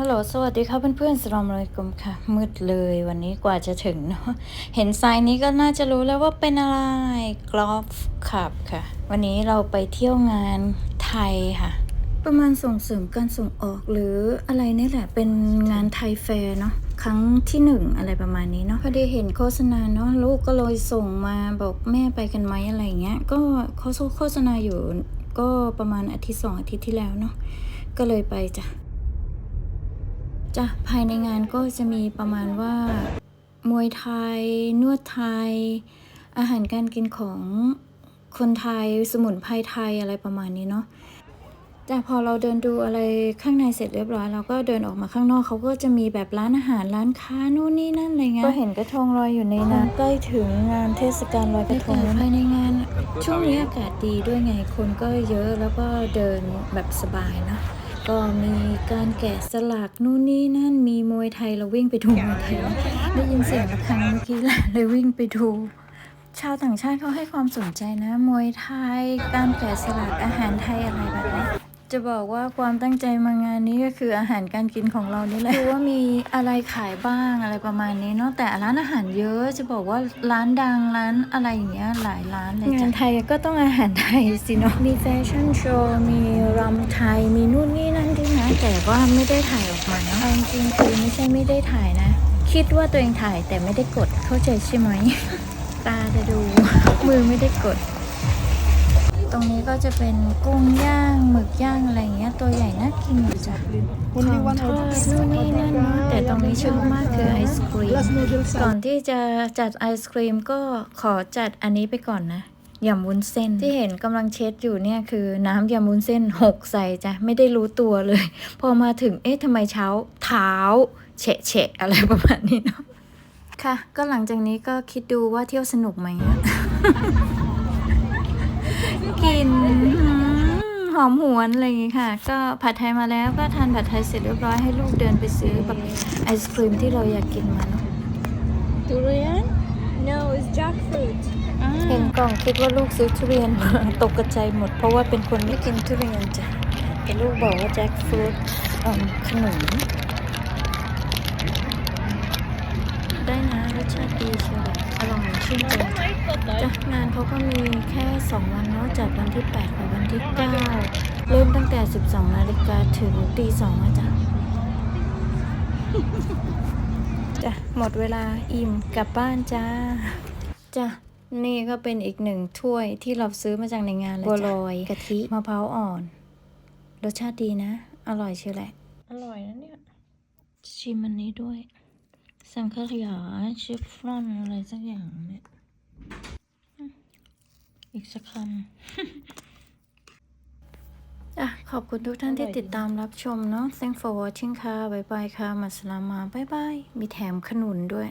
ฮัลโหล สวัสดีค่ะเพื่อนๆสลอมเลยกุมค่ะ มืดเลยวันนี้กว่าจะถึงเนาะ เห็นไซน์นี้ก็น่าจะรู้แล้วว่าเป็นอะไรกลอฟขับค่ะ วันนี้เราไปเที่ยวงานไทยค่ะ ประมาณส่งเสริมการส่งออกหรืออะไรนี่แหละ เป็นงานไทยแฟร์เนาะครั้งที่หนึ่งอะไรประมาณนี้เนาะพอดีเห็นโฆษณาเนาะลูกก็เลยส่งมาบอกแม่ไปกันไหมอะไรเงี้ย ก็เขาโฆษณาอยู่ก็ประมาณอาทิตย์สองอาทิตย์ที่แล้วเนาะ ก็เลยไปจ้ะ จ้ะภายในงานก็จะมีประมาณว่า มวยไทย นวดไทย อาหารการกินของคนไทยสมุนไพรไทยอะไรประมาณนี้เนาะแต่พอเราเดินดูอะไรข้างในเสร็จเรียบร้อยเราก็เดินออกมาข้างนอกเขาก็จะมีแบบร้านอาหารร้านค้านู่นนี่นั่นอะไรเงี้ยก็เห็นกระทงลอยอยู่ในนั้นใกล้ถึงงานเทศกาลลอยกระทงภายในงาน ช่วงนี้อากาศดีด้วยไงคนก็เยอะแล้วก็เดินแบบสบายเนาะ ก็มีการแกะสลักนู่นนี่นั่นมีมวยไทยเราวิ่งไปดูมวยไทยได้ยินเสียงระฆังเมื่อกี้แหละเลยวิ่งไปดู ชาวต่างชาติเขาให้ความสนใจนะ มวยไทยการแกะสลักอาหารไทยอะไรแบบนี้จะบอกว่าความตั้งใจมางานนี้ก็คืออาหารการกินของเรานี่แหละคือว่ามีอะไรขายบ้างอะไรประมาณนี้เนาะแต่ร้านอาหารเยอะจะบอกว่าร้านดังร้านอะไรอย่างเงี้ยหลายร้านเลยงานไทยก็ต้องอาหารไทยสิเนาะมีแฟชั่นโชว์มีรำไทยมีนู่นนี่นั่นด้วยนะ แต่ว่าไม่ได้ถ่ายออกมาเนาะเอาจริงๆคือไม่ใช่ไม่ได้ถ่ายนะ คิดว่าตัวเองถ่ายแต่ไม่ได้กดเข้าใจใช่ไหม ตาจะดู มือไม่ได้กด ตรงนี้ก็จะเป็นกุ้งย่างหมึกย่างอะไรอย่างเงี้ยตัวใหญ่น่ากินอยู่จ้ะของทอดนู่นนี่นั่นเนาะแต่ตรงนี้ชอบมากคือไอศครีมก่อนที่จะจัดไอศครีมก็ขอจัดอันนี้ไปก่อนนะ ยำวุ้นเส้น ที่เห็นกำลังเช็ดอยู่เนี่ยคือน้ำยำวุ้นเส้นหกใส่จ้ะไม่ได้รู้ตัวเลย พอมาถึงเอ๊ะทำไมเช้าเท้าเฉะเฉะอะไรประมาณนี้เนาะค่ะ ก็หลังจากนี้ก็คิดดูว่าเที่ยวสนุกไหมอะกินอืมหอมหวนอะไรอย่างงี้ค่ะ ก็ผัดไทยมาแล้วก็ทานผัดไทยเสร็จเรียบร้อยให้ลูกเดินไปซื้อแบบไอศครีมที่เราอยากกินมาเนาะ Durian? No, it's jackfruit. เห็นกล่องคิดว่าลูกซื้อทุเรียนมาตกกระจายหมด เพราะว่าเป็นคนไม่กินทุเรียนจ้ะแต่ลูกบอกว่าแจ็คฟรุตอ่อมขนมได้นะรสชาติดีเชียวแบบอร่อยชื่นใจจ้ะงานเขาก็มีแค่ 2 วันเนาะจัดวันที่ 8 กับวันที่ 9 เริ่มตั้งแต่ 12 นาฬิกาถึงตี2อะจ้ะจ้ะหมดเวลาอิ่มกลับบ้านจ้าจ้ะ นี่ก็เป็นอีกหนึ่งถ้วยที่เราซื้อมาจากในงานเลยบัวลอยกะทิมะพร้าวอ่อน รสชาติดีนะ อร่อยเชียวแหละ อร่อยนะเนี่ย ชิมอันนี้ด้วย สังขยาเชฟฟรอนอะไรสักอย่างเนี่ย อีกสักคำอะ ขอบคุณทุกท่านที่ติดตามรับชมเนาะ thank for watching ค่ะ บ๊ายบายค่ะ มัสลามา บ๊ายบาย มีแถมขนุนด้วย